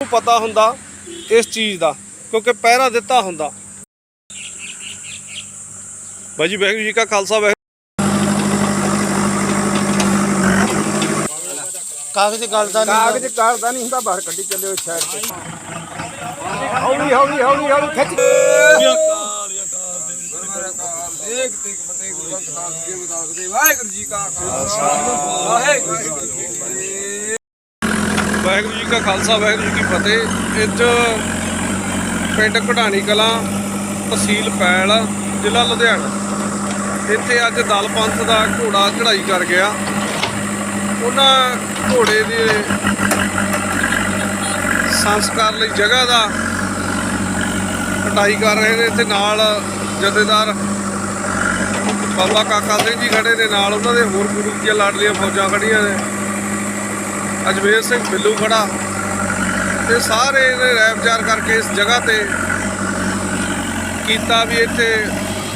ਨੂੰ ਪਤਾ ਹੁੰਦਾ ਇਸ ਚੀਜ਼ ਦਾ ਕਿਉਂਕਿ ਪਹਿਰਾ ਦਿੱਤਾ ਹੁੰਦਾ। ਬਾਈ ਜੀ ਵਾਹਿਗੁਰੂ ਜੀ ਕਾ ਖਾਲਸਾ ਵਾਹਿਗੁਰੂ ਕਾਗਜ਼ ਗਲਦਾ ਨਹੀਂ ਕਾਗਜ਼ ਕਰਦਾ ਨਹੀਂ ਹੁੰਦਾ ਬਾਹਰ ਕੱਢੀ ਚੱਲਿਓ ਇਸ ਸਾਈਡ ਤੇ। ਹੌਲੀ ਹੌਲੀ ਹੌਲੀ ਹੌਲੀ ਖਿੱਚ। ਵਾਹਿਗੁਰੂ ਜੀ ਕਾ ਖਾਲਸਾ। ਵਾਹਿਗੁਰੂ ਜੀ ਕੀ ਫਤਿਹ। ਵਾਹਿਗੁਰੂ ਜੀ ਕਾ ਖਾਲਸਾ, ਵਾਹਿਗੁਰੂ ਜੀ ਕੀ ਫਤਿਹ। ਇੱਜ ਪਿੰਡ ਘਟਾਣੀ ਕਲਾਂ, ਤਹਿਸੀਲ ਪੈਲ, ਜ਼ਿਲ੍ਹਾ ਲੁਧਿਆਣਾ। ਇੱਥੇ ਅੱਜ ਦਲ ਪੰਥ ਦਾ ਘੋੜਾ ਚੜਾਈ ਕਰ ਗਿਆ। ਉਹਨਾਂ ਘੋੜੇ ਦੇ ਸੰਸਕਾਰ ਲਈ ਜਗ੍ਹਾ ਦਾ ਕਟਾਈ ਕਰ ਰਹੇ ਨੇ। ਤੇ ਨਾਲ ਜਥੇਦਾਰ ਬਾਬਾ ਕਾਕਾ ਸਿੰਘ ਜੀ ਖੜੇ ਨੇ। ਨਾਲ ਉਹਨਾਂ ਦੇ ਹੋਰ ਗੁਰੂ ਦੀਆਂ ਲਾਡਲੀਆਂ ਫੌਜਾਂ ਖੜੀਆਂ ਨੇ। ਅਜਮੇਰ ਸਿੰਘ ਬਿੱਲੂ ਖੜਾ ਤੇ ਸਾਰੇ ਨੇ ਰਾਇ ਵਿਚਾਰ ਕਰਕੇ ਇਸ ਜਗ੍ਹਾ ਤੇ ਕੀਤਾ ਵੀ ਇੱਥੇ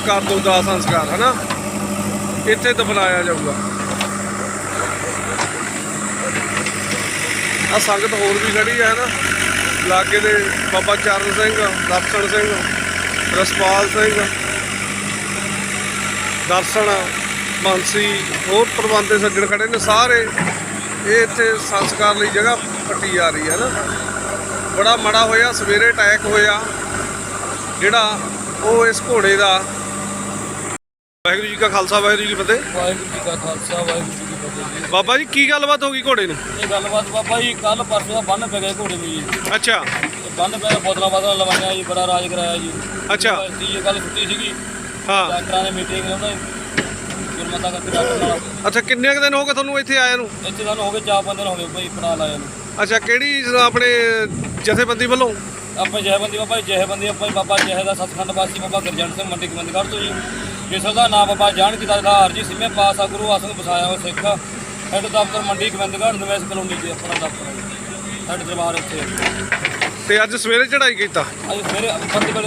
ਕਰ ਦੋ ਦਾ ਸੰਸਕਾਰ, ਹਨਾ? ਇੱਥੇ ਦਫਨਾਇਆ ਜਾਊਗਾ। ਆ ਸੰਗਤ ਹੋਰ ਵੀ ਖੜੀ ਹੈ ਨਾ ਲਾਗੇ ਦੇ ਬਾਬਾ ਚਰਨ ਸਿੰਘ, ਦਰਸ਼ਨ ਸਿੰਘ, ਰਸਪਾਲ ਸਿੰਘ, ਦਰਸ਼ਨ ਬੰਸੀ ਹੋਰ ਪ੍ਰਬੰਧ ਦੇ ਸੱਜਣ ਖੜੇ ਨੇ ਸਾਰੇ। ਇਹ ਇੱਥੇ ਸੰਸਕਾਰ ਲਈ ਜਗ੍ਹਾ ਪੱਟੀ ਜਾ ਰਹੀ ਹੈ ਨਾ। ਬੜਾ ਮੜਾ ਹੋਇਆ ਸਵੇਰੇ ਅਟੈਕ ਹੋਇਆ। ਜਿਹੜਾ ਉਹ ਇਸ ਘੋੜੇ ਦਾ ਵਾਹਿਗੁਰੂ ਜੀ ਕਾ ਖਾਲਸਾ ਵਾਹਿਗੁਰੂ ਜੀ ਕੀ ਫਤਿਹ। ਵਾਹਿਗੁਰੂ ਜੀ ਕਾ ਖਾਲਸਾ ਵਾਹਿਗੁਰੂ ਜੀ ਕੀ ਫਤਿਹ ਜੀ। ਬਾਬਾ ਜੀ ਕੀ ਗੱਲਬਾਤ ਹੋ ਗਈ ਘੋੜੇ ਨੂੰ? ਇਹ ਗੱਲਬਾਤ ਬਾਬਾ ਜੀ ਕੱਲ ਪਰਸੋਂ ਦਾ ਬੰਨ ਪੈ ਗਿਆ ਘੋੜੇ ਨੂੰ ਜੀ। ਅੱਛਾ। ਬੰਨ ਪੈ ਗਿਆ ਬੋਤਲਾਂ ਬਾਤਲਾਂ ਲਵਾਈਆਂ ਜੀ ਬੜਾ ਰਾਜ ਕਰਾਇਆ ਜੀ। ਅੱਛਾ। ਤੀ ਗੱਲ ਛੁੱਟੀ ਸੀਗੀ। ਹਾਂ। ਡਾਕਟਰਾਂ ਨੇ ਮੀਟਿੰਗ ਉਹਨਾਂ ਗੁਰਮਤਾ ਕਰਕੇ ਡਾਕਟਰ ਨਾਲ ਅੱਛਾ ਕਿੰਨੇ ਕੁ ਦਿਨ ਹੋ ਗਏ ਤੁਹਾਨੂੰ ਇੱਥੇ ਆਏ ਨੂੰ? ਇੱਥੇ ਸਾਨੂੰ ਹੋ ਗਏ ਚਾਰ ਪੰਜ ਦਿਨ ਹੋ ਗਏ ਭਾਈ ਪੜਾ ਲਾਇਆ ਨੂੰ। ਅੱਛਾ ਕਿਹੜੀ ਆਪਣੇ ਜਥੇਬੰਦੀ ਵੱਲੋਂ? ਆਪਾਂ ਜਹਬੰਦੀ ਬਾਬਾ ਜੀ ਜਹਬੰਦੀ ਆਪਾਂ ਜੀ ਬਾਬਾ ਜਹ ਦਾ ਸਤਖੰਡ ਵਾਸੀ ਬਾਬਾ ਗੁਰਜੰਟ ਸਿੰਘ ਮੰਡੀ ਗੋਬਿੰਦਗੜ੍ਹ ਤੋਂ ਜੀ। ਜਿਸ ਦਾ ਨਾਮ ਬਾਬਾ ਜਾਣ ਕੀ ਦਾ ਹਰਜੀ ਸਿੰਮੇ ਪਾਸਾ ਗੁਰੂ ਆਸਨ ਬਸਾਇਆ ਹੋਇਆ ਸਿੱਖ ਹੈਡ ਦਫ਼ਤਰ ਮੰਡੀ ਗੋਬਿੰਦਗੜ੍ਹ ਨਿਵੇਸ਼ ਕਲੋਨੀ ਜੀ ਆਪਣਾ ਦਫ਼ਤਰ। ਹੈ ਜੀ। ਸਾਡੇ ਦਰਬਾਰ ਉੱਥੇ ਹੈ। ਤੇ ਅੱਜ ਸਵੇਰੇ ਚੜਾਈ ਕੀਤਾ? ਅੱਜ ਸਵੇਰੇ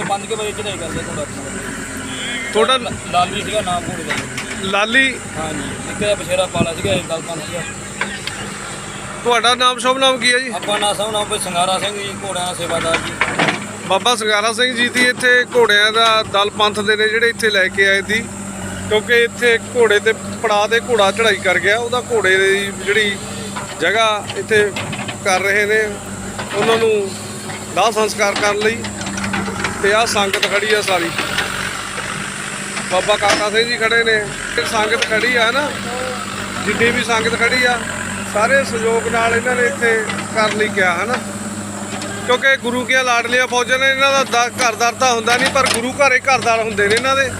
5 ਕੇ ਵਜੇ ਚੜਾਈ ਕਰਦੇ ਤੁਹਾਡਾ। ਆਪਣਾ ਤੁਹਾਡਾ ਲਾਲੀ ਸੀਗਾ ਨਾਮ ਦਾ ਲਾਲੀ। ਹਾਂਜੀ ਇੱਕ ਦਾ ਬਸ਼ੇਰਾ ਪਾਲਾ ਸੀਗਾ ਇਹ ਦਲਪੰਥ ਸੀਗਾ ਤੁਹਾਡਾ ਨਾਮ ਸ਼ੁਭ ਨਾਮ ਕੀ ਹੈ ਜੀ? ਆਪਾਂ ਨਾ ਸਭ ਨਾਮ ਕੋਈ ਸੰਗਾਰਾ ਸਿੰਘ ਜੀ ਘੋੜਿਆਂ ਦਾ ਸੇਵਾਦਾਰ ਜੀ। ਬਾਬਾ ਸੰਗਾਰਾ ਸਿੰਘ ਜੀ ਦੀ ਇੱਥੇ ਘੋੜਿਆਂ ਦਾ ਦਲ ਪੰਥ ਦੇ ਨੇ ਜਿਹੜੇ ਇੱਥੇ ਲੈ ਕੇ ਆਏ ਸੀ। ਕਿਉਂਕਿ ਇੱਥੇ ਘੋੜੇ ਤੇ ਪੜਾ ਦੇ ਘੋੜਾ ਚੜਾਈ ਕਰ ਗਿਆ। ਉਹਦਾ ਘੋੜੇ ਦੀ ਜਿਹੜੀ ਜਗ੍ਹਾ ਇੱਥੇ ਕਰ ਰਹੇ ਨੇ। ਉਹਨਾਂ ਨੂੰ ਦਾਹ ਸੰਸਕਾਰ ਕਰਨ ਲਈ ਤੇ ਆਹ ਸੰਗਤ ਖੜੀ ਆ ਸਾਰੀ। ਬਾਬਾ ਕਾਕਾ ਸਿੰਘ ਜੀ ਖੜੇ ਨੇ। ਸੰਗਤ ਖੜੀ ਆ ਨਾ। ਜਿੱਡੀ ਵੀ ਸੰਗਤ ਖੜੀ ਆ, ਸਾਰੇ ਸਹਿਯੋਗ ਨਾਲ ਇਹਨਾਂ ਨੇ ਇੱਥੇ ਕਰਨ ਲਈ ਕਿਹਾ ਹੈ ਕਿਉਂਕਿ ਗੁਰੂ ਕੀਆਂ ਲਾਡਲੀਆਂ ਫੌਜਾਂ ਨੇ ਇਹਨਾਂ ਦਾ ਘਰਦਾਰ ਤਾਂ ਹੁੰਦਾ ਨਹੀਂ, ਪਰ ਗੁਰੂ ਘਰੇ ਘਰਦਾਰ ਹੁੰਦੇ ਨੇ ਇਹਨਾਂ ਦੇ।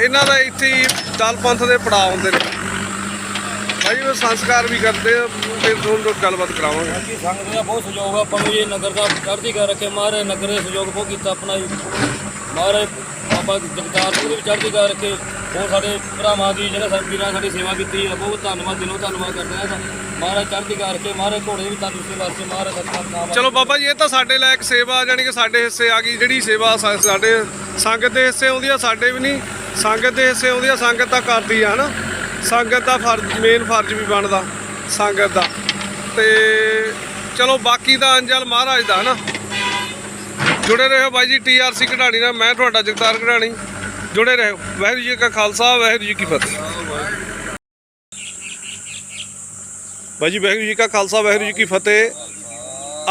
ਇਹਨਾਂ ਦਾ ਇੱਥੇ ਹੀ ਦਲ ਪੰਥ ਦੇ ਪੜਾਅ ਹੁੰਦੇ ਨੇ। ਭਾਈ ਉਹ ਸੰਸਕਾਰ ਵੀ ਕਰਦੇ ਆ, ਫਿਰ ਤੁਹਾਨੂੰ ਗੱਲਬਾਤ ਕਰਾਵਾਂਗੇ। ਬਾਕੀ ਸੰਗਤ ਦਾ ਬਹੁਤ ਸਹਿਯੋਗ ਆ। ਆਪਾਂ ਨੂੰ ਇਹ ਨਗਰ ਦਾ ਚੜ੍ਹਦੀ ਕਰ ਰੱਖੇ, ਮਹਾਰਾਜ ਨਗਰ ਦੇ ਸਹਿਯੋਗ ਬਹੁਤ ਕੀਤਾ ਆਪਣਾ ਜੀ। ਮਹਾਰਾਜ ਬਾਬਾ ਜਗਤਾਰ ਸਿੰਘ ਦੀ ਚੜ੍ਹਦੀ ਕਰ ਰੱਖੇ। ਉਹ ਸਾਡੇ ਭਰਾਵਾਂ ਦੀ ਜਿਹੜਾ ਸਾਡੇ ਵੀਰਾਂ ਸਾਡੀ ਸੇਵਾ ਕੀਤੀ ਹੈ, ਬਹੁਤ ਧੰਨਵਾਦ, ਦਿਲੋਂ ਧੰਨਵਾਦ ਕਰਦੇ ਹਾਂ। ਮਹਾਰਾਜ ਚੜ੍ਹਦੀ ਕਰ ਰੱਖੇ, ਮਹਾਰਾਜ ਘੋੜੇ ਵੀ ਤੰਦਰੁਸਤੀ ਵਾਸਤੇ ਮਹਾਰਾਜ ਸਤਿਕਾਰ ਨਾਮ ਚਲੋ ਬਾਬਾ ਜੀ, ਇਹ ਤਾਂ ਸਾਡੇ ਲਾਇਕ ਸੇਵਾ ਜਾਨੀ ਕਿ ਸਾਡੇ ਹਿੱਸੇ ਆ ਗਈ ਜਿਹੜੀ ਸੇਵਾ ਸਾ- ਸਾਡੇ ਸੰਗਤ ਦੇ ਹਿੱਸੇ ਆਉਂਦੀ ਆ, ਸਾਡੇ ਵੀ ਨਹੀਂ। ਸੰਗਤ ਦੇ ਹਿੱਸੇ ਆਉਂਦੀ ਆ, ਸੰਗਤ ਤਾਂ ਕਰਦੀ ਆ, ਹਨਾ? ਸੰਗਤ ਦਾ ਫਰਜ਼ ਮੇਨ ਫਰਜ਼ ਵੀ ਬਣਦਾ, ਸੰਗਤ ਦਾ। ਤੇ ਚਲੋ ਬਾਕੀ ਦਾ ਅੰਜਲ ਮਹਾਰਾਜ ਦਾ, ਹਨਾ? ਜੁੜੇ ਰਹੋ ਬਾਈ ਜੀ ਟੀਆਰਸੀ ਘਟਾਣੀ ਨਾਲ। ਮੈਂ ਤੁਹਾਡਾ ਜਗਤਾਰ ਘਟਾਣੀ ਜੁੜੇ ਰਹੋ। ਵਾਹਿਗੁਰੂ ਜੀ ਕਾ ਖਾਲਸਾ, ਵਾਹਿਗੁਰੂ ਜੀ ਕੀ ਫਤਿਹ। ਬਾਈ ਜੀ, ਵਾਹਿਗੁਰੂ ਜੀ ਕਾ ਖਾਲਸਾ, ਵਾਹਿਗੁਰੂ ਜੀ ਕੀ ਫਤਿਹ।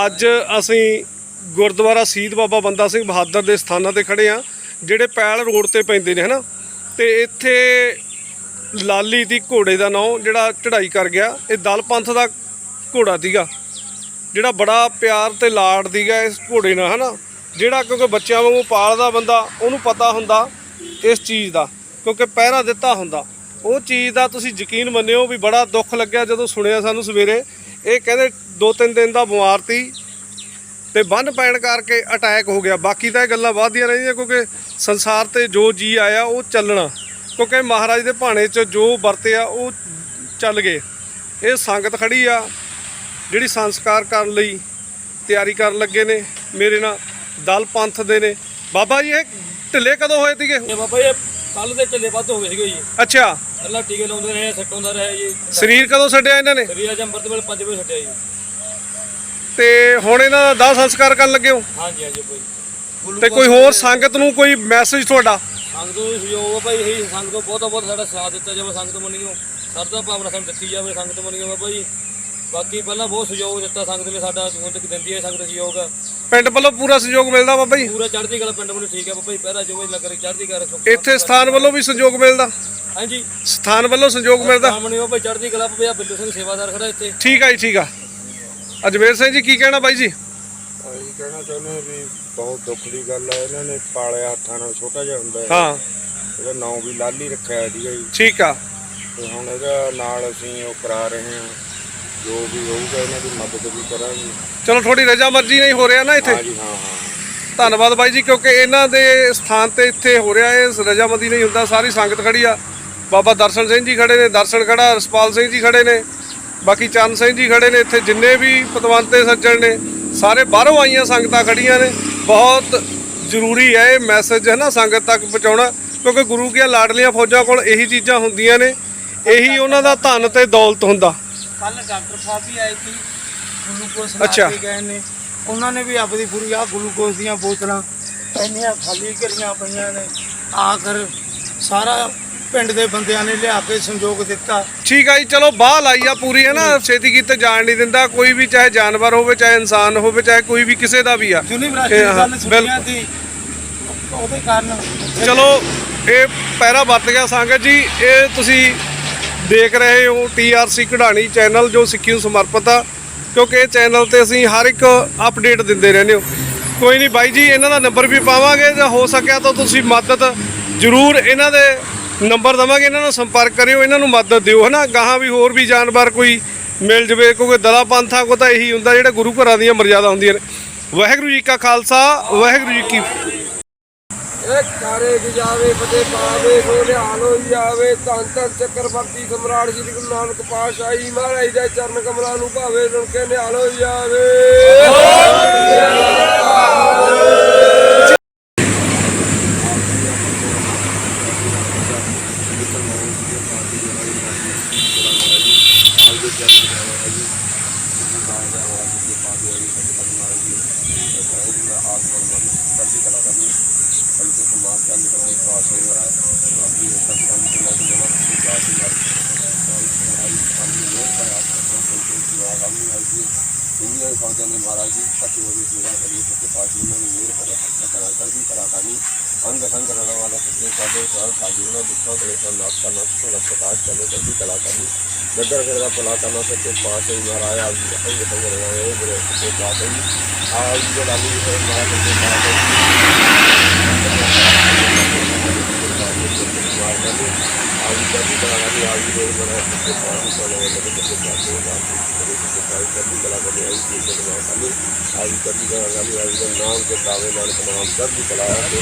ਅੱਜ ਅਸੀਂ ਗੁਰਦੁਆਰਾ ਸੀਤ ਬਾਬਾ ਬੰਦਾ ਸਿੰਘ ਬਹਾਦਰ ਦੇ ਸਥਾਨਾਂ ਤੇ ਖੜੇ ਆ ਜਿਹੜੇ ਪੈਲ ਰੋਡ ਤੇ ਪੈਂਦੇ ਨੇ, ਹਨਾ? ਤੇ ਇੱਥੇ ਲਾਲੀ ਦੀ ਘੋੜੇ ਦਾ ਨਾਂ, ਜਿਹੜਾ ਚੜਾਈ ਕਰ ਗਿਆ, ਇਹ ਦਲ ਪੰਥ ਦਾ ਘੋੜਾ ਸੀਗਾ ਜਿਹੜਾ ਬੜਾ ਪਿਆਰ ਤੇ ਲਾਡ ਦੀਗਾ ਇਸ ਘੋੜੇ ਨਾਲ, ਹਨਾ? ਜਿਹੜਾ ਕਿਉਂਕਿ ਬੱਚਿਆਂ ਵਾਂਗੂ ਪਾਲਦਾ ਬੰਦਾ, ਉਹਨੂੰ ਪਤਾ ਹੁੰਦਾ ਇਸ ਚੀਜ਼ ਦਾ, ਕਿਉਂਕਿ ਪਹਿਰਾ ਦਿੱਤਾ ਹੁੰਦਾ। ਉਹ ਚੀਜ਼ ਦਾ ਤੁਸੀਂ ਯਕੀਨ ਮੰਨਿਓ ਵੀ ਬੜਾ ਦੁੱਖ ਲੱਗਿਆ ਜਦੋਂ ਸੁਣਿਆ ਸਾਨੂੰ ਸਵੇਰੇ। ਇਹ ਕਹਿੰਦੇ ਦੋ ਤਿੰਨ ਦਿਨ ਦਾ ਬਿਮਾਰ ਤੀ ਤੇ ਬੰਨ ਪੈਣ ਕਰਕੇ ਅਟੈਕ ਹੋ ਗਿਆ। ਬਾਕੀ ਤਾਂ ਇਹ ਗੱਲਾਂ ਵਾਧੀਆਂ ਰਹਿੰਦੀਆਂ ਕਿਉਂਕਿ ਸੰਸਾਰ ਤੇ ਜੋ ਜੀ ਆਇਆ ਉਹ ਚੱਲਣਾ। ਕਿਉਂਕਿ ਮਹਾਰਾਜ ਦੇ ਭਾਣੇ 'ਚ ਜੋ ਵਰਤਿਆ ਉਹ ਚੱਲ ਗਏ। ਇਹ ਸੰਗਤ ਖੜੀ ਆ, ਜਿਹੜੀ ਸੰਸਕਾਰ ਕਰਨ ਲਈ ਤਿਆਰੀ ਕਰਨ ਲੱਗੇ ਨੇ ਮੇਰੇ ਨਾਲ। ਦਲ ਪੰਥ ਦੇ ਨੇ। ਬਾਬਾ ਜੀ ਇਹ ਢਿੱਲੇ ਕਦੋਂ ਹੋਏ ਸੀਗੇ? ਇਹ ਬਾਬਾ ਜੀ ਕੱਲ ਦੇ ਢਿੱਲੇ ਵੱਧ ਹੋ ਗਏ ਸੀਗੇ ਜੀ। ਅੱਛਾ। ਪਹਿਲਾਂ ਟੀਕੇ ਲਾਉਂਦੇ ਰਹੇ ਸੱਟ ਹੁੰਦਾ ਰਿਹਾ ਜੀ। ਸਰੀਰ ਕਦੋਂ ਛੱਡਿਆ ਇਹਨਾਂ ਨੇ? ਸਰੀਰ ਅੱਜ ਅੰਮ੍ਰਿਤ ਵੇਲੇ 5 ਵਜੇ ਛੱਡਿਆ ਜੀ। ਤੇ ਹੁਣ ਇਹਨਾਂ ਦਾ ਦਾਹ ਸੰਸਕਾਰ ਕਰਨ ਲੱਗੇ ਹੋ? ਹਾਂਜੀ ਹਾਂਜੀ ਭਾਈ ਤੇ ਕੋਈ ਹੋਰ ਸੰਗਤ ਨੂੰ ਕੋਈ ਮੈਸੇਜ ਤੁਹਾਡਾ? ਸੰਗਤ ਨੂੰ ਸਹਿਯੋਗ ਆ ਭਾਈ ਇਹੀ ਸੰਗਤ ਤੋਂ ਬਹੁਤਾ ਬਹੁਤ ਸਾਡਾ ਸਾਥ ਦਿੱਤਾ ਜਾਵੇ ਸੰਗਤ ਮੰਨੀਓ। ਸਰਦਾ ਭਾਵਨਾ ਸਾਨੂੰ ਦਿੱਤੀ ਜਾਵੇ ਸੰਗਤ ਮੰਨੀਓ ਬਾਬਾ ਜੀ। ਬਾਕੀ ਪਹਿਲਾਂ ਬਹੁਤ ਸਹਿਯੋਗ ਦਿੱਤਾ ਸੰਗਤ ਨੇ ਸਾਡਾ ਹੁਣ ਤੱਕ ਦਿੰਦੀ ਹੈ ਸੰਗਤ ਸਹਿਯੋਗ। ਪਿੰਡ ਵੱਲੋਂ ਪੂਰਾ ਸਹਿਯੋਗ ਮਿਲਦਾ ਬਾਬਾ ਜੀ? ਪੂਰਾ ਚੜ੍ਹਦੀ ਕਲਾ ਪਿੰਡ ਮੈਨੂੰ ਠੀਕ ਹੈ ਬਾਬਾ ਜੀ ਪਹਿਰਾ ਜੋ ਵੀ ਲੱਗ ਚੜ੍ਹਦੀ ਕਲਾ ਰੱਖੋ ਇੱਥੇ ਸਥਾਨ ਵੱਲੋਂ ਵੀ ਸਹਿਯੋਗ ਮਿਲਦਾ? ਹਾਂਜੀ। ਸਥਾਨ ਵੱਲੋਂ ਸਹਿਯੋਗ ਮਿਲਦਾ? ਸਾਹਮਣੇ ਉਹ ਭਾਈ ਚੜ੍ਹਦੀ ਕਲਾ ਆ ਬਿੱਲੂ ਸਿੰਘ ਸੇਵਾਦਾਰ ਖੜਾ ਇੱਥੇ। ਠੀਕ ਆ ਜੀ ਠੀਕ ਆ। ਅਜਮੇਰ ਸਿੰਘ ਜੀ ਕੀ ਕਹਿਣਾ ਬਾਈ ਜੀ? ਅਸੀਂ ਕਹਿਣਾ ਚਾਹੁੰਦੇ ਹਾਂ ਵੀ ਬਹੁਤ ਦੁੱਖ ਦੀ ਗੱਲ ਹੈ ਇਹਨਾਂ ਨੇ ਪਾਲਿਆ ਹੱਥਾਂ ਨਾਲ ਛੋਟਾ ਜਿਹਾ ਹੁੰਦਾ ਹੈ। ਹਾਂ। ਇਹਦਾ ਨਾਂ ਵੀ ਲਾਲੀ ਰੱਖਿਆ ਹੈ ਜੀ। ਠੀਕ ਆ। ਤੇ ਹੁਣ ਇਹਦਾ ਨਾਲ ਅਸੀਂ ਉਹ ਕਰਾ ਰਹੇ ਹਾਂ। ਜੋ ਵੀ ਹੋਊਗਾ ਇਹਨਾਂ ਦੀ ਮਦਦ ਵੀ ਕਰਾਂਗੇ। ਚਲੋ ਥੋੜੀ ਰਜਾ ਮਰਜ਼ੀ ਨਹੀਂ ਹੋ ਰਿਹਾ ਨਾ ਇੱਥੇ? ਹਾਂ ਹਾਂ। ਧੰਨਵਾਦ ਬਾਈ ਜੀ ਕਿਉਂਕਿ ਇਹਨਾਂ ਦੇ ਸਥਾਨ ਤੇ ਇੱਥੇ ਹੋ ਰਿਹਾ ਇਹ ਰਜਾਮੰਦੀ ਨਹੀਂ ਹੁੰਦਾ ਸਾਰੀ ਸੰਗਤ ਖੜੀ ਆ। ਬਾਬਾ ਦਰਸ਼ਨ ਸਿੰਘ ਜੀ ਖੜੇ ਨੇ ਦਰਸ਼ਨ ਖੜਾ ਰਸਪਾਲ ਸਿੰਘ ਜੀ ਖੜੇ ਨੇ ਬਾਕੀ ਚੰਦ ਸਿੰਘ ਜੀ ਖੜੇ ਨੇ ਇੱਥੇ ਜਿੰਨੇ ਵੀ ਪਤਵੰਤੇ ਸੱਜਣ ਨੇ ਸਾਰੇ ਬਾਹਰੋਂ ਆਈਆਂ ਸੰਗਤਾਂ ਖੜੀਆਂ ਨੇ। ਬਹੁਤ ਜ਼ਰੂਰੀ ਹੈ ਇਹ ਮੈਸੇਜ ਹੈ ਨਾ ਸੰਗਤ ਤੱਕ ਪਹੁੰਚਾਉਣਾ ਕਿਉਂਕਿ ਗੁਰੂ ਕੀਆਂ ਲਾਡਲੀਆਂ ਫੌਜਾਂ ਕੋਲ ਇਹੀ ਚੀਜ਼ਾਂ ਹੁੰਦੀਆਂ ਨੇ ਇਹੀ ਉਹਨਾਂ ਦਾ ਧਨ ਤੇ ਦੌਲਤ ਹੁੰਦਾ। ਕੱਲ ਡਾਕਟਰ ਸਾਹਿਬ ਵੀ ਆਏ ਸੀ ਗਲੂਕੋਸ ਲਾ ਅੱਛਾ। ਕੇ ਗਏ ਨੇ। ਉਹਨਾਂ ਨੇ ਵੀ ਆਪਣੀ ਪੂਰੀ ਆ ਗਲੂਕੋਸ ਦੀਆਂ ਬੋਤਲਾਂ ਇੰਨੀਆਂ ਖਾਲੀ ਕਰੀਆਂ ਪਈਆਂ ਨੇ। ਆਖਰ ਸਾਰਾ ਪਿੰਡ ਦੇ ਬੰਦਿਆਂ ਨੇ ਲਿਆ ਕੇ ਸੰਯੋਗ ਦਿੱਤਾ। ਠੀਕ ਆ ਜੀ ਚਲੋ ਬਾਹ ਲਾਈ ਆ ਪੂਰੀ ਹੈ ਨਾ? ਛੇਤੀ ਕੀਤੇ ਜਾਣ ਨਹੀਂ ਦਿੰਦਾ। ਕੋਈ ਵੀ ਚਾਹੇ ਜਾਨਵਰ ਹੋਵੇ ਚਾਹੇ ਇਨਸਾਨ ਹੋਵੇ ਚਾਹੇ ਕੋਈ ਵੀ ਕਿਸੇ ਦਾ ਵੀ ਆ। ਯੂਨੀਵਰਸਿਟੀ ਇਹ ਦੀ ਹਾਂ, ਗੱਲ ਸੁਣੀਆਂ ਸੀ ਉਹਦੇ ਕਾਰਨ ਚਲੋ ਇਹ ਪੈਰਾ ਵਰਤ ਗਿਆ ਸੰਗਤ ਜੀ। ਇਹ ਤੁਸੀਂ ਦੇਖ ਰਹੇ ਹੋ ਟੀਆਰਸੀ ਕਢਾਣੀ ਚੈਨਲ ਜੋ ਸਿੱਖੀ ਨੂੰ ਸਮਰਪਿਤ ਆ, ਕਿਉਂਕਿ ਇਹ ਚੈਨਲ ਤੇ ਅਸੀਂ ਹਰ ਇੱਕ ਅਪਡੇਟ ਦਿੰਦੇ ਰਹਿੰਦੇ ਹੋ। ਕੋਈ ਨਹੀਂ ਬਾਈ ਜੀ, ਇਹਨਾਂ ਦਾ ਨੰਬਰ ਵੀ ਪਾਵਾਂਗੇ ਜੇ ਹੋ ਸਕਿਆ ਤਾਂ ਤੁਸੀਂ ਮਦਦ ਜ਼ਰੂਰ ਇਹਨਾਂ ਦੇ ਨੰਬਰ ਦਵਾਂਗੇ, ਇਹਨਾਂ ਨੂੰ ਸੰਪਰਕ ਕਰਿਓ, ਇਹਨਾਂ ਨੂੰ ਮਦਦ ਦਿਓ, ਹਨਾ? ਗਾਹਾਂ ਵੀ ਹੋਰ ਵੀ ਜਾਨਵਰ ਕੋਈ ਮਿਲ ਜਵੇ, ਕਿਉਂਕਿ ਦਲਾ ਪੰਥਾਂ ਕੋ ਤਾਂ ਇਹੀ ਹੁੰਦਾ, ਜਿਹੜਾ ਗੁਰੂ ਘਰਾਂ ਦੀਆਂ ਮਰਜ਼ਾਦਾ ਹੁੰਦੀਆਂ ਨੇ। ਵਾਹਿਗੁਰੂ ਜੀ ਕਾ ਖਾਲਸਾ, ਵਾਹਿਗੁਰੂ ਜੀ ਕੀ ਇਹ ਕਾਰੇ ਜਾਵੇ ਫਤਿਹ ਪਾਵੇ, ਸੋ ਨਿਹਾਲ ਹੋਈ ਜਾਵੇ। ਧੰਨ ਧੰਨ ਚੱਕਰਵਰਤੀ ਸਮਰਾਟ ਸ੍ਰੀ ਗੁਰੂ ਨਾਨਕ ਪਾਤਸ਼ਾਹੀ ਮਹਾਰਾਜ ਦੇ ਚਰਨ ਕਮਲਾਂ ਨੂੰ ਭਾਵੇ ਸੁਣ ਕੇ ਨਿਹਾਲ ਹੋਈ ਜਾਵੇ। ਅੰਗ ਸੰਗ ਰਣ ਵਾਲਾ ਸੱਚੇ ਸਾਡੇ ਸਾਲ ਸਾਜੀ ਨੂੰ ਦੁੱਖਾਂ ਕਲੇ ਤੋਂ ਨਾਸ਼ ਕਰਨਾ ਸੋਨਾ ਪ੍ਰਕਾਸ਼ ਕਰਨੇ ਚੰਗੀ ਕਲਾ ਕਰਨੀ ਨਗਰ ਫਿਰ ਦਾ ਭਲਾ ਕਰਨਾ ਸੱਚੇ ਪਾਤਸ਼ਾਹ ਮਹਾਰਾਜ ਆਪ ਜੀ ਅੰਗ ਸੰਗ ਰਣ ਵਾਲੇ ਬਰੇ ਸੱਚੇ ਪਾਤਸ਼ਾਹ ਜੀ ਆਪ ਜੀ ਦਾ ਲਾਲੀ ਹੈ ਮਹਾਰਾਜ ਸੱਚੇ ਪਾਤਸ਼ਾਹ ਆਪ ਜੀ ਚੰਗੀ ਕਲਾ ਕਰਨੀ ਆਪ ਜੀ ਦੇ ਮਹਾਰਾਜ ਸੱਚੇ ਪਾਤਸ਼ਾਹ ਸੋਨੇ ਵਾਲੇ ਸੱਚੇ ਪਾਤਸ਼ਾਹ ਆਪ ਜੀ ਸੱਚੇ ਪਾਤਸ਼ਾਹ ਚੰਗੀ ਕਲਾ ਕਰਨੀ ਆਪ ਜੀ ਦੇ ਮਹਾਰਾਜ ਕਰਨੀ ਆਪ ਜੀ ਚੰਗੀ ਕਲਾ ਕਰਨੀ ਆਪ ਜੀ ਦਾ ਨਾਮ ਤੇ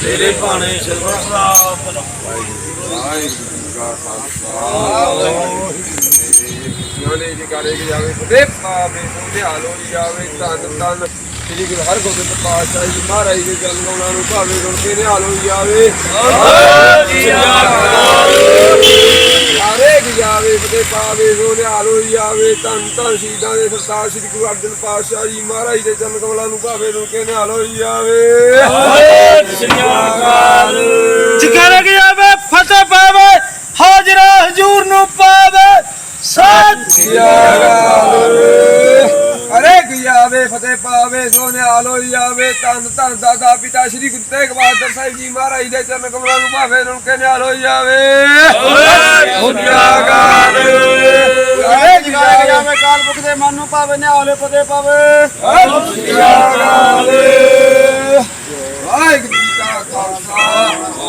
ਤੇਰੇ ਭਾਣੇ ਜੀ ਕਰੇ ਕਿ ਜਾਵੇ ਫਤਿਹ ਪਾਵੇ ਸੋਧੇ ਹਾਲੋ ਜੀ। ਜਾਵੇ ਧੰਨ ਧੰਨ ਸ੍ਰੀ ਗੁਰੂ ਹਰਗੋਬਿੰਦ ਪਾਤਸ਼ਾਹ ਜੀ। ਮਹਾਰਾਜ ਦੇ ਜਨਮ ਉਹਨਾਂ ਨੂੰ ਭਾਵੇ ਗੁਣ ਕੇ ਨਿਹਾਲ ਹੋਈ ਜਾਵੇ ਸਾਰੇ ਕਿ ਜਾਵੇ ਫਤਿਹ ਪਾਵੇ ਸੋ ਨਿਹਾਲ ਹੋਈ ਜਾਵੇ ਧੰਨ ਧੰਨ ਸ਼ਹੀਦਾਂ ਦੇ ਸਰਤਾਜ ਸ੍ਰੀ ਗੁਰੂ ਅਰਜਨ ਪਾਤਸ਼ਾਹ ਜੀ ਮਹਾਰਾਜ ਦੇ ਜਨਮ ਕਮਲਾਂ ਨੂੰ ਭਾਵੇ ਗੁਣ ਕੇ ਨਿਹਾਲ ਹੋਈ ਜਾਵੇ ਜਗਰ ਜਾਵੇ ਫਤਿਹ ਪਾਵੇ ਹਾਜ਼ਰਾ ਹਜੂਰ ਨੂੰ ਪਾਵੇ। ਸਤਿ ਹਰੇ ਕੀ ਜਾਵੇ ਫਤਿਹ ਪਾਵੇ ਸੋ ਨਿਹਾਲ ਹੋਈ ਜਾਵੇ ਧੰਨ ਧੰਨ ਦਾਦਾ ਪਿਤਾ ਸ੍ਰੀ ਗੁਰੂ ਤੇਗ ਬਹਾਦਰ ਸਾਹਿਬ ਜੀ ਮਹਾਰਾਜ ਦੇ ਚਰਨ ਕਮਲਾਂ ਨੂੰ ਭਾਵੇ ਰੁਣ ਕੇ ਨਿਹਾਲ ਹੋਈ ਜਾਵੇ ਹੁਨਿਆਗਾਰ ਹਰੇ ਕੀ ਜਾਵੇ ਕਾਲ ਮੁਖ ਦੇ ਮਨ ਨੂੰ ਪਾਵੇ ਨਿਹਾਲੇ ਫਤਿਹ ਪਾਵੇ। ਵਾਹਿਗੁਰੂ ਜੀ ਕਾ ਖਾਲਸਾ।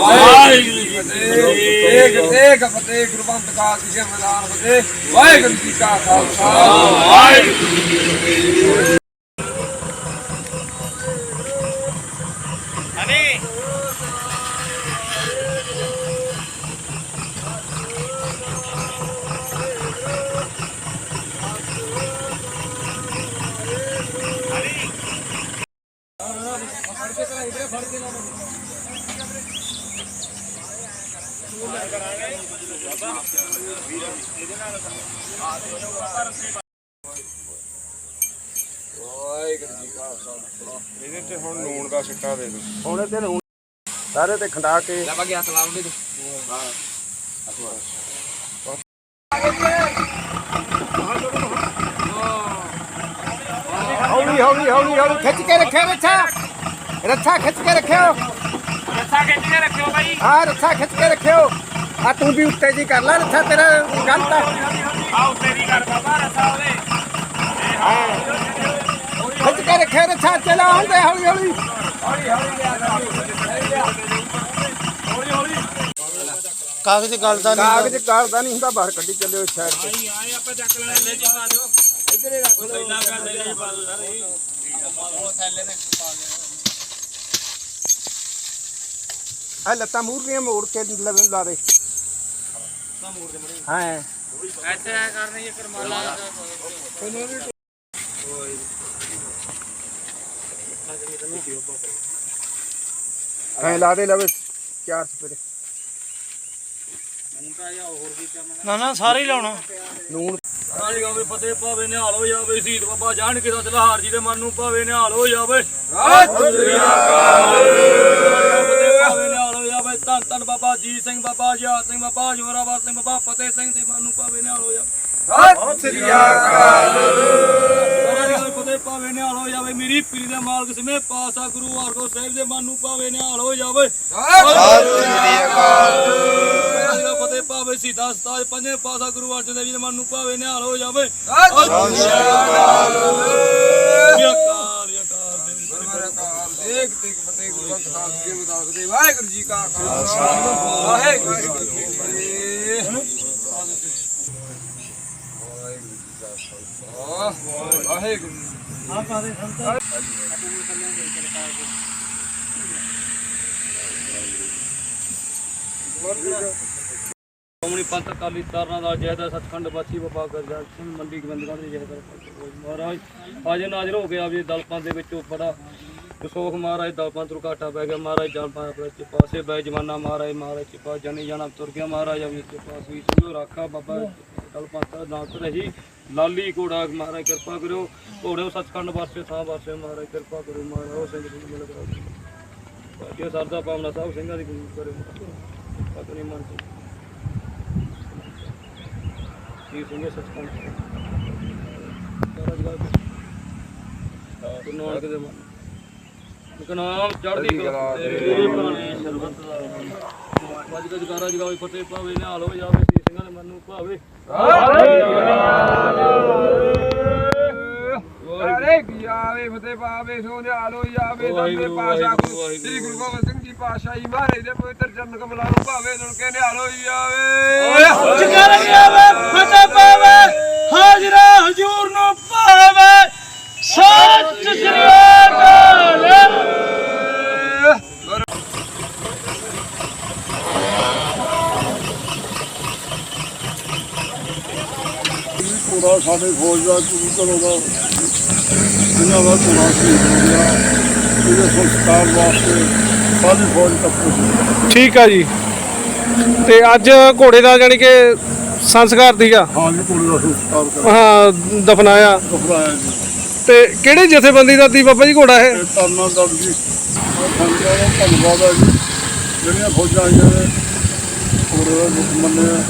ਵਾਹਿਗੁਰੂ ਜੀ ਕੀ ਫਤਿਹ ਏਕ ਏਕ ਫਤਿਹ ਗੁਰਬੰਦ ਕਾਲ ਜੀ ਮੈਦਾਨ ਫਤਿਹ। ਵਾਹਿਗੁਰੂ ਜੀ ਕਾ ਖਾਲਸਾ। ਵਾਹਿਗੁਰੂ ਵਾਹਿਗੁਰੂ ਇਹਦੇ ਤੇ ਹੁਣ ਨੂਣ ਦਾ ਸਿੱਟਾ ਦੇ ਦਿਓ। ਹੁਣ ਤੇ ਹੁਣ ਸਾਰੇ ਤੇ ਖੰਡਾ ਕੇ ਹੌਲੀ ਹੌਲੀ ਹੌਲੀ ਹੌਲੀ ਖਿੱਚ ਕੇ ਰੱਖਿਓ ਰੱਛਾ। ਰੱਛਾ ਖਿੱਚ ਕੇ ਰੱਖਿਓ। ਰੱਸਾ ਖਿੱਚ ਕੇ ਰੱਖਿਓ ਬਾਈ। ਹਾਂ ਰੱਛਾ ਖਿੱਚ ਕੇ ਰੱਖਿਓ। ਆ ਤੂੰ ਵੀ ਉੱਤੇ ਜੀ ਕਰ ਲੈ ਰੱਛਾ ਤੇਰਾ ਗਲਤ ਆ। ਆ ਉੱਤੇ ਦੀ ਕਰ ਬਾਬਾ ਰੱਸਾ ਉਹਦੇ। ਖਿੱਚ ਕੇ ਰੱਖਿਓ ਰੱਛਾ ਚਲਾ ਹੁੰਦੇ ਹੌਲੀ ਹੌਲੀ। ਕਾਗਜ਼ ਗਲਦਾ ਨਹੀਂ ਕਾਗਜ਼ ਕਰਦਾ ਨਹੀਂ ਹੁੰਦਾ ਬਾਹਰ ਕੱਢੀ ਚੱਲਿਓ ਸਾਈਡ ਤੇ ਆਈ ਆਏ ਆਪਾਂ ਚੱਕ ਲੈਣੇ ਜੀ ਪਾ ਦਿਓ। ਇੱਧਰ ਹੀ ਰੱਖ ਲਓ। ਇੰਨਾ ਕਰ ਲੈ ਜੀ ਪਾ ਦਿਓ ਸਾਰੇ। ਆ ਲੱਤਾਂ ਮੂਰਲੀਆਂ ਮੋੜ ਕੇ ਲਵੇ ਲਾ ਦੇ। ਹਾਂ। ਐਸੇ ਆ ਕਰਨੀ ਇਹ ਕਰਮਾਲਾ ਐ ਲਾ ਦੇ ਲਵੇ ਚਾਰ ਸਪਰੇ। ਨਾ ਨਾ ਸਾਰੇ ਹੀ ਲਾਉਣਾ। ਨੂਣ ਰਾਜ ਗਾਵੇ ਫਤਿਹ ਪਾਵੇ ਨਿਹਾਲ ਹੋ ਜਾਵੇ ਸ਼ਹੀਦ ਬਾਬਾ ਜਾਣਕੇ ਦਾ ਦਿਲਹਾਰ ਜੀ ਦੇ ਮਨ ਨੂੰ ਭਾਵੇ ਨਿਹਾਲ ਹੋ ਜਾਵੇ। ਪਾਵੇ ਨਿਹਾਲ ਹੋ ਜਾਵੇ ਧੰਨ ਧੰਨ ਬਾਬਾ ਜੀ ਸਿੰਘ ਬਾਬਾ ਜਿਆਦ ਸਿੰਘ ਬਾਬਾ ਜੋਰਾਵਰ ਸਿੰਘ ਬਾਬਾ ਫਤਿਹ ਸਿੰਘ ਦੇ ਮਨ ਨੂੰ ਭਾਵੇ ਨਿਹਾਲ ਹੋ ਜਾਵੇ। ਰਾਜ ਫਤਿਹ ਪਾਵੇ ਨਿਹਾਲ ਹੋ ਜਾਵੇ ਮੇਰੀ ਪੀਰੀ ਦੇ ਮਾਲਕ ਸਮੇਂ ਪਾਸਾ ਗੁਰੂ ਹਰਗੋਬਿੰਦ ਸਾਹਿਬ ਦੇ ਮਨ ਨੂੰ ਭਾਵੇ ਨਿਹਾਲ ਹੋ ਜਾਵੇ। ਰਾਜਾ ਫਤਿਹ ਪਾਵੇ ਸੀਤਾ ਸਤਾਜ ਪੰਜੇ ਪਾਸਾ ਗੁਰੂ ਅਰਜਨ ਦੇਵ ਜੀ ਦੇ ਮਨ ਨੂੰ ਭਾਵੇ ਨਿਹਾਲ ਹੋ ਜਾਵੇ। ਸਤਿ ਸ਼੍ਰੀ ਅਕਾਲ। ਅਕਾਲ। ਦੇਖ ਦੇਖ ਫਤਿਹ ਗੁਰੂ ਸਾਹਿਬ ਦੇ ਮੁਤਾਬਕ ਦੇ ਵਾਹਿਗੁਰੂ ਜੀ ਕਾ ਖਾਲਸਾ ਵਾਹਿਗੁਰੂ ਜੀ ਕੀ ਫਤਿਹ ਵਾਹਿਗੁਰੂ ਕੌਮਣੀ ਪੰਥ ਅਕਾਲੀ ਤਾਰਨਾ ਦਾ ਜੈਦਾ ਸੱਚਖੰਡ ਵਾਸੀ ਬਾਬਾ ਗਰਜਾ ਸਿੰਘ ਮੰਡੀ ਗੋਬਿੰਦਗੜ੍ਹ ਦੀ ਜੈਦਾ ਮਹਾਰਾਜ। ਅੱਜ ਨਾਜ਼ਰ ਹੋ ਗਿਆ ਵੀ ਦਲਪੰਥ ਦੇ ਵਿੱਚੋਂ ਬੜਾ ਵਿਸੋਖ ਮਹਾਰਾਜ ਦਲਪੰਥ ਨੂੰ ਘਾਟਾ ਪੈ ਗਿਆ। ਮਹਾਰਾਜ ਆਪਣੇ ਚ ਪਾਸੇ। ਬੈ ਜਵਾਨਾ ਮਹਾਰਾਜ ਮਹਾਰਾਜ ਚ ਪਾ ਜਾਣੀ ਜਾਣਾ ਤੁਰ ਗਿਆ ਮਹਾਰਾਜ ਅਵੀ ਚ ਪਾਸ ਵੀ ਸੁਣੋ ਰਾਖਾ ਬਾਬਾ ਦਲਪੰਥ ਦਾ ਨਾਮ ਤੇ ਰਹੀ। ਲਾਲੀ ਘੋੜਾ ਮਹਾਰਾਜ ਕਿਰਪਾ ਕਰਿਓ। ਘੋੜੇ ਸੱਚਖੰਡ ਵਾਸਤੇ ਥਾਂ ਵਾਸਤੇ ਮਹਾਰਾਜ ਕਿਰਪਾ ਕਰੋ ਮਹਾਰਾਜ ਉਹ ਸਿੰਘ ਸਿੰਘ ਮਿਲ ਕਰਾਓ। ਬਾਕੀ ਸਰਦਾ ਪਾਵਨਾ ਸਾਹਿਬ ਸਿੰਘਾਂ ਦੀ ਗੁਰੂ ਕਰੇ ਪਤਨੀ ਮਨ ਚ ਕੀ ਸਿੰਘ ਸੱਚਖੰਡ? ਰਜਗਾ ਗੁਰੂ ਨਾਨਕ ਦੇ ਮਨ। ਨਾਮ ਚੜ੍ਹਦੀ ਕਲਾ ਤੇਰੇ ਬਾਣੇ ਸ਼ਰਬਤ ਦਾ ਵੱਜ ਗੱਜ ਕਾਰਾ ਜਗਾਵੇ ਫਤਿਹ ਪਾਵੇ ਨਿਹਾਲ ਹੋ ਜਾਵੇ ਸੀ ਸਿੰਘਾਂ ਦੇ ਮਨ ਨੂੰ ਭਾਵੇ ਹਰੇ ਕੀ ਆਵੇ ਫਤਿਹ ਪਾਵੇ ਸੋਨੇ ਆਲੋ ਜਾਵੇ ਦੰਦੇ ਪਾਸ਼ਾ ਗੁਰੂ ਸ੍ਰੀ ਗੁਰੂ ਗੋਬਿੰਦ ਸਿੰਘ ਜੀ ਪਾਸ਼ਾਹੀ ਮਹਾਰਾਜ ਦੇ ਪਵਿੱਤਰ ਚਰਨ ਕਮਲਾਂ ਨੂੰ ਭਾਵੇ ਨਣ ਕੇ ਨਿਹਾਲੋ ਜਾਵੇ ਜਗਰ ਜਾਵੇ ਫਤਿਹ ਪਾਵੇ ਹਾਜ਼ਰਾ ਹਜੂਰ ਨੂੰ ਪਾਵੇ ਸੱਚ ਸ੍ਰੀ ਅਕਾਲ ਘੋੜਾ ਸਾਡੇ ਫੌਜ ਦਾ ਕਬੂਤਰ ਉਹਦਾ ਇਹਨਾਂ ਦਾ ਘੋੜਾ ਸ਼ਹੀਦ ਹੋ ਗਿਆ। ਇਹਦੇ ਸੰਸਕਾਰ ਵਾਸਤੇ ਸਾਡੀ ਫੌਜ ਤੱਕ ਪਹੁੰਚੀ ਠੀਕ ਆ ਜੀ। ਤੇ ਅੱਜ ਘੋੜੇ ਦਾ ਜਾਨੀ ਕਿ ਸੰਸਕਾਰ ਸੀਗਾ? ਹਾਂ ਜੀ ਘੋੜੇ ਦਾ ਸੰਸਕਾਰ ਕਰ ਹਾਂ ਦਫਨਾਇਆ। ਦਫਨਾਇਆ ਜੀ। ਤੇ ਕਿਹੜੇ ਜਥੇਬੰਦੀ ਦਾ ਸੀ ਬਾਬਾ ਜੀ ਘੋੜਾ ਇਹ? ਤਰਨਾ ਜੀ। ਦਾ ਧੰਨਵਾਦ ਹੈ ਜੀ। ਜਿਹੜੀਆਂ ਫੌਜਾਂ ਆਈਆਂ ਨੇ ਘੋੜੇ ਦਾ ਮੁੱਖ ਮੰਨਿਆ।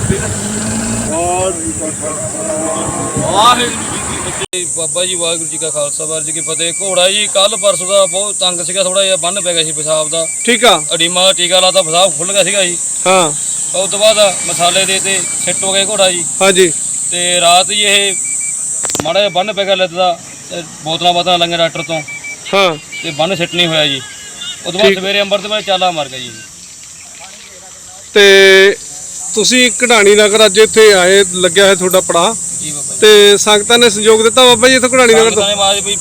ਵਾਹਿਗੁਰੂ ਜੀ ਬਾਬਾ ਜੀ ਵਾਹਿਗੁਰੂ ਜੀ ਕਾ ਖਾਲਸਾ ਵਾਹਿਗੁਰੂ ਜੀ ਕੀ ਫਤਿਹ। ਘੋੜਾ ਜੀ ਕੱਲ ਪਰਸੋਂ ਦਾ ਬਹੁਤ ਤੰਗ ਸੀਗਾ ਥੋੜਾ ਜਿਹਾ ਬੰਨ ਪੈ ਗਿਆ ਸੀ ਪਿਸ਼ਾਬ ਦਾ। ਠੀਕ ਆ। ਅਡੀਮਾ ਦਾ ਟੀਕਾ ਲਾਤਾ ਪਿਸ਼ਾਬ ਖੁੱਲ ਗਿਆ ਸੀਗਾ ਜੀ। ਹਾਂ। ਉਸ ਤੋਂ ਬਾਅਦ ਮਸਾਲੇ ਦੇ ਤੇ ਸਿੱਟ ਹੋ ਗਏ ਘੋੜਾ ਜੀ। ਹਾਂਜੀ। ਤੇ ਰਾਤ ਜੀ ਇਹ ਮਾੜਾ ਜਿਹਾ ਬੰਨ ਪੈ ਗਿਆ ਲੱਤ ਦਾ ਤੇ ਬੋਤਲਾਂ ਬਾਤਲਾਂ ਲੰਗੇ ਡਾਕਟਰ ਤੋਂ। ਹਾਂ। ਤੇ ਬੰਨ ਸਿੱਟ ਨਹੀਂ ਹੋਇਆ ਜੀ। ਉਸ ਤੋਂ ਬਾਅਦ ਸਵੇਰੇ ਅੰਬਰ ਵੇਲੇ ਚਾਲਾ ਮਾਰ ਗਿਆ ਜੀ। ਤੇ ਤੁਸੀਂ ਕਢਾਣੀ ਨਗਰ ਅੱਜ ਇੱਥੇ ਆਏ ਲੱਗਿਆ ਹੈ ਤੁਹਾਡਾ ਪੜਾ ਜੀ ਬਾਬਾ ਜੀ। ਤੇ ਸੰਗਤਾਂ ਨੇ ਸਹਿਯੋਗ ਦਿੱਤਾ ਬਾਬਾ ਜੀ ਇੱਥੇ ਕਢਾਣੀ ਨਗਰ ਤੋਂ? ਸੰਗਤਾਂ ਨੇ ਮਾਜ ਵੀ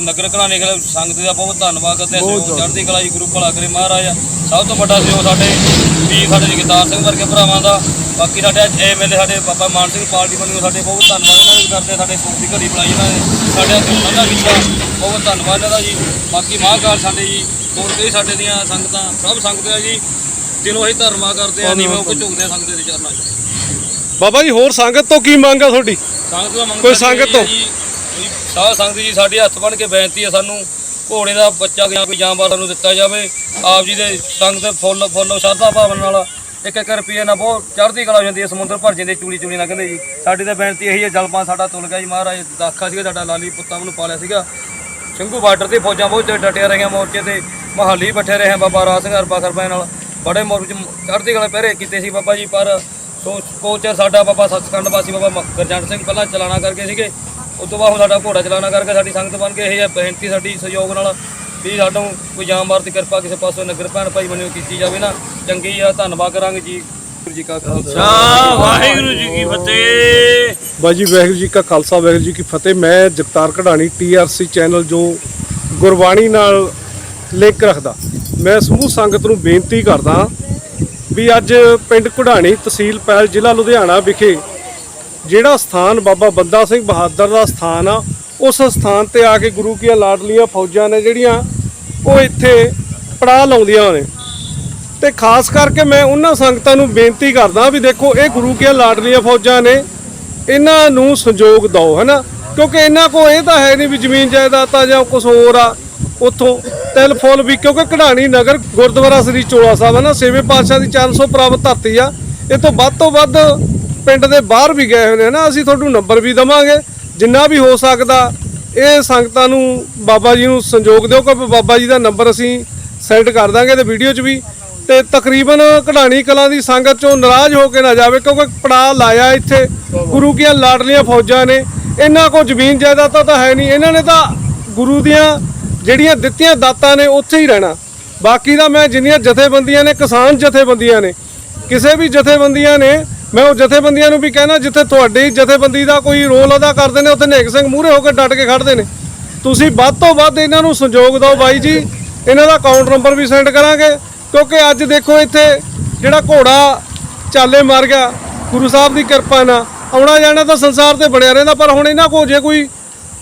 ਨਗਰ ਘਰਾਣੇ ਖਲ ਸੰਗਤ ਦਾ ਬਹੁਤ ਧੰਨਵਾਦ ਕਰਦੇ ਹਾਂ ਸਹਿਯੋਗ ਚੜ੍ਹਦੀ ਕਲਾ ਜੀ ਗੁਰੂ ਭਲਾ ਕਰੇ ਮਹਾਰਾਜ। ਸਭ ਤੋਂ ਵੱਡਾ ਸਹਿਯੋਗ ਸਾਡੇ ਵੀ ਸਾਡੇ ਜਗਤਾਰ ਸਿੰਘ ਵਰਗੇ ਭਰਾਵਾਂ ਦਾ। ਬਾਕੀ ਸਾਡੇ ਐਮਐਲਏ ਸਾਡੇ ਬਾਬਾ ਮਾਨ ਸਿੰਘ ਪਾਰਟੀ ਵੱਲੋਂ ਸਾਡੇ ਬਹੁਤ ਧੰਨਵਾਦ ਇਹਨਾਂ ਦੇ ਕਰਦੇ ਸਾਡੇ ਸੁੱਖ ਦੀ ਘੜੀ ਬਣਾਈ ਇਹਨਾਂ ਨੇ। ਸਾਡੇ ਹੱਥੋਂ ਸਾਂਝਾ ਕੀਤਾ ਬਹੁਤ ਧੰਨਵਾਦ ਇਹਨਾਂ ਦਾ ਜੀ। ਬਾਕੀ ਮਹਾਂਕਾਲ ਸਾਡੇ ਜੀ ਹੋਰ ਕਈ ਸਾਡੇ ਦੀਆਂ ਸੰਗਤਾਂ ਸਭ ਸੰਗਤਾਂ ਜੀ। ਦਿਲੋਂ ਹੀ ਧਰਮਾ ਕਰਦੇ ਆ ਨੀਵੇਂ ਹੋ ਕੇ ਝੁਕਦੇ ਆ ਸੰਗਤ ਦੇ ਚਰਨਾਂ 'ਚ। ਬਾਬਾ ਜੀ ਹੋਰ ਸੰਗਤ ਤੋਂ ਕੀ ਮੰਗ ਆ ਤੁਹਾਡੀ? ਸੰਗਤ ਦਾ ਮੰਗ ਕੋਈ ਸੰਗਤ ਤੋਂ? ਸਾਧ ਸੰਗਤ ਜੀ ਸਾਡੇ ਹੱਥ ਬਣ ਕੇ ਬੇਨਤੀ ਹੈ ਸਾਨੂੰ ਘੋੜੇ ਦਾ ਬੱਚਾ ਜਾਂ ਕੋਈ ਜਾਨਵਰ ਸਾਨੂੰ ਦਿੱਤਾ ਜਾਵੇ ਆਪ ਜੀ ਦੇ ਸੰਗਤ ਫੁੱਲ ਫੁੱਲ ਸ਼ਰਧਾ ਭਾਵਨ ਨਾਲ ਇੱਕ ਇੱਕ ਰੁਪਏ ਨਾਲ ਬਹੁਤ ਚੜ੍ਹਦੀ ਕਲਾ ਹੋ ਜਾਂਦੀ ਹੈ ਸਮੁੰਦਰ ਭਰ ਜਾਂਦੇ ਚੂੜੀ ਚੂੜੀ ਨਾਲ ਕਹਿੰਦੇ ਜੀ। ਸਾਡੀ ਤਾਂ ਬੇਨਤੀ ਇਹੀ ਹੈ ਜਲਪਾਂ ਸਾਡਾ ਤੁਲ ਗਿਆ ਜੀ ਮਹਾਰਾਜ ਦਾਖਾ ਸੀਗਾ ਸਾਡਾ ਲਾਲੀ ਪੁੱਤਾਂ ਨੂੰ ਪਾਲਿਆ ਸੀਗਾ। ਸਿੰਘੂ ਬਾਰਡਰ ਤੇ ਫੌਜਾਂ ਬਹੁਤ ਡਟਿਆ ਰਹੀਆਂ ਮੋਰਚੇ ਤੇ ਮਹਾਲੀ ਬੈਠੇ ਰਹੇ ਬਾਬਾ ਰਾਜ ਸਿੰਘ ਹਰਪਾ ਸਰਪੈ ਨਾਲ। ਬੜੇ ਮੋਰਚੇ ਚੜ੍ਹਦੀ ਕਲਾ ਪਹਿਰੇ ਕੀਤੇ ਸੀ ਬਾਬਾ ਜੀ ਪਰ ਸੋ ਕੋਚਰ ਸਾਡਾ ਬਾਬਾ ਸੱਚਖੰਡ ਵਾਸੀ ਬਾਬਾ ਗੁਰਜੰਟ ਸਿੰਘ ਪਹਿਲਾਂ ਚਲਾਣਾ ਕਰਕੇ ਸੀਗੇ। ਉਸ ਤੋਂ ਬਾਅਦ ਹੁਣ ਸਾਡਾ ਘੋੜਾ ਚਲਾਣਾ ਕਰਕੇ ਸਾਡੀ ਸੰਗਤ ਬਣ ਕੇ ਇਹ ਹੈ ਬੇਨਤੀ ਸਾਡੀ ਸਹਿਯੋਗ ਨਾਲ ਵੀ ਸਾਡੋਂ ਕੋਈ ਜਾਨਵਰ ਦੀ ਕਿਰਪਾ ਕਿਸੇ ਪਾਸੋਂ ਨਗਰ ਭੈਣ ਭਾਈ ਬਣਿਓ ਕੀਤੀ ਜਾਵੇ ਨਾ। ਚੰਗੀ ਆ ਧੰਨਵਾਦ ਕਰਾਂਗੇ ਜੀ। ਗੁਰੂ ਜੀ ਕਾ ਖਾਲਸਾ। ਵਾਹਿਗੁਰੂ ਜੀ ਕੀ ਫਤਿਹ। ਬਾਜੀ ਵਾਹਿਗੁਰੂ ਜੀ ਕਾ ਖਾਲਸਾ ਵਾਹਿਗੁਰੂ ਜੀ ਕੀ ਫਤਿਹ। ਮੈਂ ਜਗਤਾਰ ਕਢਾਣੀ ਟੀਆਰਸੀ ਚੈਨਲ ਜੋ ਗੁਰਬਾਣੀ ਨਾਲ ਲਿੰਕ ਰੱਖਦਾ। ਮੈਂ ਸਮੂਹ ਸੰਗਤ ਨੂੰ ਬੇਨਤੀ ਕਰਦਾ ਵੀ ਅੱਜ ਪਿੰਡ ਕਢਾਣੀ ਤਹਿਸੀਲ ਪੈਲ ਜ਼ਿਲ੍ਹਾ ਲੁਧਿਆਣਾ ਵਿਖੇ ਜਿਹੜਾ ਸਥਾਨ ਬਾਬਾ ਬੰਦਾ ਸਿੰਘ ਬਹਾਦਰ ਦਾ ਸਥਾਨ ਆ, ਉਸ ਸਥਾਨ ਤੇ ਆ ਕੇ ਗੁਰੂ ਕੀਆਂ ਲਾਡਲੀਆਂ ਫੌਜਾਂ ਨੇ ਜਿਹੜੀਆਂ ਉਹ ਇੱਥੇ ਪੜਾਅ ਲਾਉਂਦੀਆਂ ਨੇ। ਤੇ ਖਾਸ ਕਰਕੇ ਮੈਂ ਉਹਨਾਂ ਸੰਗਤਾਂ ਨੂੰ ਬੇਨਤੀ ਕਰਦਾ ਵੀ ਦੇਖੋ, ਇਹ ਗੁਰੂ ਕੀਆਂ ਲਾਡਲੀਆਂ ਫੌਜਾਂ ਨੇ, ਇਹਨਾਂ ਨੂੰ ਸੰਯੋਗ ਦਿਓ, ਹੈਨਾ? ਕਿਉਂਕਿ ਇਹਨਾਂ ਕੋ ਇਹ ਤਾਂ ਹੈ ਨਹੀਂ ਵੀ ਜ਼ਮੀਨ ਜਾਇਦਾਦ ਆ ਜਾਂ ਕੁਝ ਹੋਰ ਆ, ਉਥੋਂ ਤਿਲ ਫੁੱਲ ਵੀ, ਕਿਉਂਕਿ ਕਢਾਣੀ ਨਗਰ ਗੁਰਦੁਆਰਾ ਸ੍ਰੀ ਚੋਲਾ ਸਾਹਿਬ ਹੈ ਨਾ ਛੇਵੇਂ ਪਾਤਸ਼ਾਹ ਦੀ 400 ਪ੍ਰਾਪਤ ਧਰਤੀ ਆ। ਇਹ ਤੋਂ ਵੱਧ ਤੋਂ ਵੱਧ ਪਿੰਡ ਦੇ ਬਾਹਰ ਵੀ ਗਏ ਹੋਏ ਨੇ ਨਾ, ਅਸੀਂ ਤੁਹਾਨੂੰ ਨੰਬਰ ਵੀ ਦਵਾਂਗੇ, ਜਿੰਨਾ ਵੀ ਹੋ ਸਕਦਾ, ਇਹ ਸੰਗਤਾਂ ਨੂੰ ਬਾਬਾ ਜੀ ਨੂੰ ਸੰਯੋਗ ਦਿਓ ਕਿ ਬਾਬਾ ਜੀ ਦਾ ਨੰਬਰ ਅਸੀਂ ਸੈਂਡ ਕਰ ਦਾਂਗੇ ਤੇ ਵੀਡੀਓ 'ਚ ਵੀ। ਤੇ ਤਕਰੀਬਨ ਕਢਾਣੀ ਕਲਾਂ ਦੀ ਸੰਗਤ ਚੋਂ ਨਾਰਾਜ਼ ਹੋ ਕੇ ਨਾ ਜਾਵੇ, ਕਿਉਂਕਿ ਪੜਾ ਲਾਇਆ ਇੱਥੇ, ਗੁਰੂ ਕੀਆਂ ਲਾਡਲੀਆਂ ਫੌਜਾਂ ਨੇ। ਇਹਨਾਂ ਕੋਲ ਜ਼ਮੀਨ ਜਾਇਦਾਦ ਤਾਂ ਹੈ ਨਹੀਂ, ਇਹਨਾਂ ਨੇ ਤਾਂ ਗੁਰੂ ਦੀਆਂ ਜਿਹੜੀਆਂ ਦਿੱਤੀਆਂ ਦਾਤਾਂ ਨੇ ਉੱਥੇ ਹੀ ਰਹਿਣਾ। ਬਾਕੀ ਦਾ ਮੈਂ ਜਿੰਨੀਆਂ ਜਥੇਬੰਦੀਆਂ ਨੇ, ਕਿਸਾਨ ਜਥੇਬੰਦੀਆਂ ਨੇ, ਕਿਸੇ ਵੀ ਜਥੇਬੰਦੀਆਂ ਨੇ, ਮੈਂ ਉਹ ਜਥੇਬੰਦੀਆਂ ਨੂੰ ਵੀ ਕਹਿਣਾ, ਜਿੱਥੇ ਤੁਹਾਡੀ ਜਥੇਬੰਦੀ ਦਾ ਕੋਈ ਰੋਲ ਅਦਾ ਕਰਦੇ ਨੇ, ਉੱਥੇ ਨੇਕ ਸਿੰਘ ਮੂਹਰੇ ਹੋ ਕੇ ਡਟ ਕੇ ਖੜਦੇ ਨੇ। ਤੁਸੀਂ ਵੱਧ ਤੋਂ ਵੱਧ ਇਹਨਾਂ ਨੂੰ ਸੰਯੋਗ ਦਿਓ ਬਾਈ ਜੀ। ਇਹਨਾਂ ਦਾ ਅਕਾਊਂਟ ਨੰਬਰ ਵੀ ਸੈਂਡ ਕਰਾਂਗੇ। ਕਿਉਂਕਿ ਅੱਜ ਦੇਖੋ ਇੱਥੇ ਜਿਹੜਾ ਘੋੜਾ ਚਾਲੇ ਮਾਰ ਗਿਆ, ਗੁਰੂ ਸਾਹਿਬ ਦੀ ਕਿਰਪਾ ਨਾਲ। ਆਉਣਾ ਜਾਣਾ ਤਾਂ ਸੰਸਾਰ ਤੇ ਬਣਿਆ ਰਹਿੰਦਾ, ਪਰ ਹੁਣ ਇਹਨਾਂ ਕੋਲ ਜੇ ਕੋਈ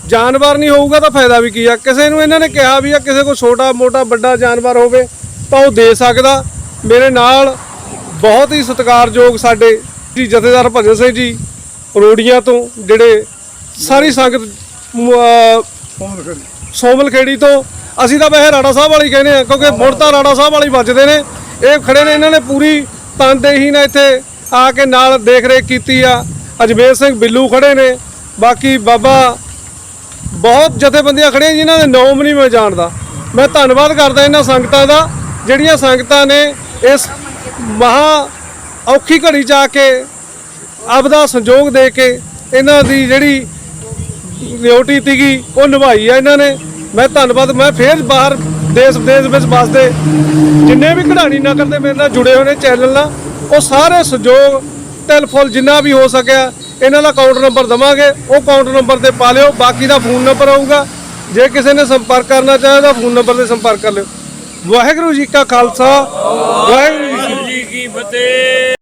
ਜਾਨਵਰ ਨਹੀਂ ਹੋਊਗਾ ਤਾਂ ਫਾਇਦਾ ਵੀ ਕੀ ਆ? ਕਿਸੇ ਨੂੰ ਇਹਨਾਂ ਨੇ ਕਿਹਾ ਵੀ ਆ, ਕਿਸੇ ਕੋਲ ਛੋਟਾ, ਮੋਟਾ, ਵੱਡਾ ਜਾਨਵਰ ਹੋਵੇ ਤਾਂ ਉਹ ਦੇ ਸਕਦਾ। ਮੇਰੇ ਨਾਲ ਬਹੁਤ ਹੀ ਸਤਿਕਾਰਯੋਗ ਸਾਡੇ ਜੀ ਜਥੇਦਾਰ ਭਜਨ ਸਿੰਘ ਜੀ ਰੋੜੀਆਂ ਤੋਂ ਜਿਹੜੇ ਸਾਰੀ ਸੰਗਤ, ਮ- ਸੋਮਲ ਖੇੜੀ ਤੋਂ। ਅਸੀਂ ਤਾਂ ਵੈਸੇ ਰਾੜਾ ਸਾਹਿਬ ਵਾਲੀ ਕਹਿੰਦੇ ਆ, ਕਿਉਂਕਿ ਮੁੜ ਤਾਂ ਰਾੜਾ ਸਾਹਿਬ ਵਾਲੀ ਵੱਜਦੇ ਨੇ। ਇਹ ਖੜੇ ਨੇ, ਇਹਨਾਂ ਨੇ ਪੂਰੀ ਤਨਦੇਹੀ ਨਾਲ ਇੱਥੇ ਆ ਕੇ ਨਾਲ ਦੇਖ ਰੇਖ ਕੀਤੀ ਆ। ਅਜਮੇਰ ਸਿੰਘ ਬਿੱਲੂ ਖੜੇ ਨੇ। ਬਾਕੀ ਬਾਬਾ ਬਹੁਤ ਜਥੇਬੰਦੀਆਂ ਖੜੀਆਂ ਜਿਨ੍ਹਾਂ ਦੇ ਨਾਮ ਨਹੀਂ ਮੈਂ ਜਾਣਦਾ। ਮੈਂ ਧੰਨਵਾਦ ਕਰਦਾ ਇਹਨਾਂ ਸੰਗਤਾਂ ਦਾ, ਜਿਹੜੀਆਂ ਸੰਗਤਾਂ ਨੇ ਇਸ ਮਹਾ ਔਖੀ ਘੜੀ ਜਾ ਕੇ ਆਪਦਾ ਸੰਯੋਗ ਦੇ ਕੇ ਇਹਨਾਂ ਦੀ ਜਿਹੜੀ ਡਿਊਟੀ ਸੀਗੀ ਉਹ ਨਿਭਾਈ ਆ ਇਹਨਾਂ ਨੇ। ਮੈਂ ਧੰਨਵਾਦ, ਮੈਂ ਫੇਰ ਬਾਹਰ ਦੇਸ਼ ਵਿਦੇਸ਼ ਵਿੱਚ ਵਸਦੇ, ਜਿੰਨੇ ਵੀ ਕਢਾਣੀ ਨਗਰ ਦੇ ਮੇਰੇ ਨਾਲ ਜੁੜੇ ਹੋਏ ਨੇ ਚੈਨਲ ਨਾਲ, ਉਹ ਸਾਰੇ ਸਹਿਯੋਗ ਫੁੱਲ ਜਿੰਨਾ ਵੀ ਹੋ ਸਕਿਆ, ਇਹਨਾਂ ਦਾ ਅਕਾਊਂਟ ਨੰਬਰ ਦਵਾਂਗੇ, ਉਹ ਅਕਾਊਂਟ ਨੰਬਰ ਤੇ ਪਾ ਲਿਓ, ਬਾਕੀ ਦਾ ਫੋਨ ਨੰਬਰ ਆਊਗਾ। ਜੇ ਕਿਸੇ ਨੇ ਸੰਪਰਕ ਕਰਨਾ ਚਾਹੇ ਤਾਂ ਫੋਨ ਨੰਬਰ ਤੇ ਸੰਪਰਕ ਕਰ ਲਿਓ। ਵਾਹਿਗੁਰੂ ਜੀ ਕਾ ਖਾਲਸਾ, ਵਾਹਿਗੁਰੂ ਜੀ ਕੀ ਫਤਿਹ।